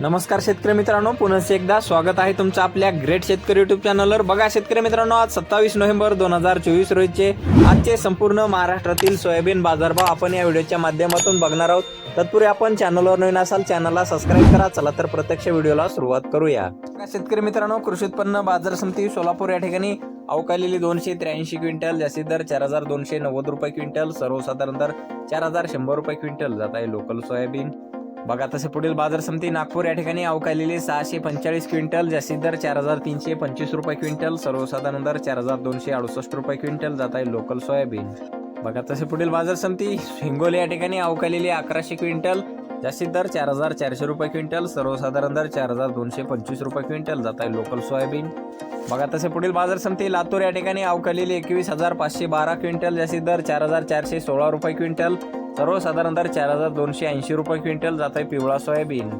नमस्कार शेतकरी मित्रांनो पुन्हा एकदा स्वागत आहे तुमचं आपल्या ग्रेट शेतकरी युट्यूब चॅनलवर बघा शेतकरी मित्रांनो आज सत्तावीस नोव्हेंबर दोन हजार चोवीस रोजीचे आजचे संपूर्ण महाराष्ट्रातील सोयाबीन बाजारभाव आपण या व्हिडिओच्या माध्यमातून बघणार आहोत. तत्पूर्वी आपण चॅनलवर नवीन असाल चॅनलला सबस्क्राईब करा. चला तर प्रत्यक्ष व्हिडिओला सुरुवात करूया. शेतकरी मित्रांनो कृषी उत्पन्न बाजार समिती सोलापूर या ठिकाणी अवकालेली दोनशे त्र्याऐंशी क्विंटल जास्तीत दर चार हजार दोनशे नव्वद रुपये क्विंटल सर्वसाधारण दर चार हजार शंभर रुपये क्विंटल जात आहे लोकल सोयाबीन. बघा तसे पुढील बाजार समिती नागपूर या ठिकाणी अवकालेली सहाशे पंचेचाळीस क्विंटल जास्तीत दर चार हजार तीनशे पंचवीस रुपये क्विंटल सर्वसाधारण दर चार हजार दोनशे अडुसष्ट रुपये क्विंटल जात आहे लोकल सोयाबीन बघा तसे पुढील बाजार समिती हिंगोली या ठिकाणी अवकालेली अकराशे क्विंटल जास्तीत दर चार हजार चारशे रुपये क्विंटल सर्वसाधारण दर चार हजार दोनशे पंचवीस रुपये क्विंटल जात आहे लोकल सोयाबीन बघा तसे पुढील बाजार समिती लातूर या ठिकाणी अवकालेली एकवीस हजार पाचशे बारा क्विंटल जास्तीत दर चार हजार चारशे सोळा रुपये क्विंटल सर्वसाधारणतः चार हजार दोनशे ऐंशी रुपये क्विंटल जात आहे पिवळा सोयाबीन.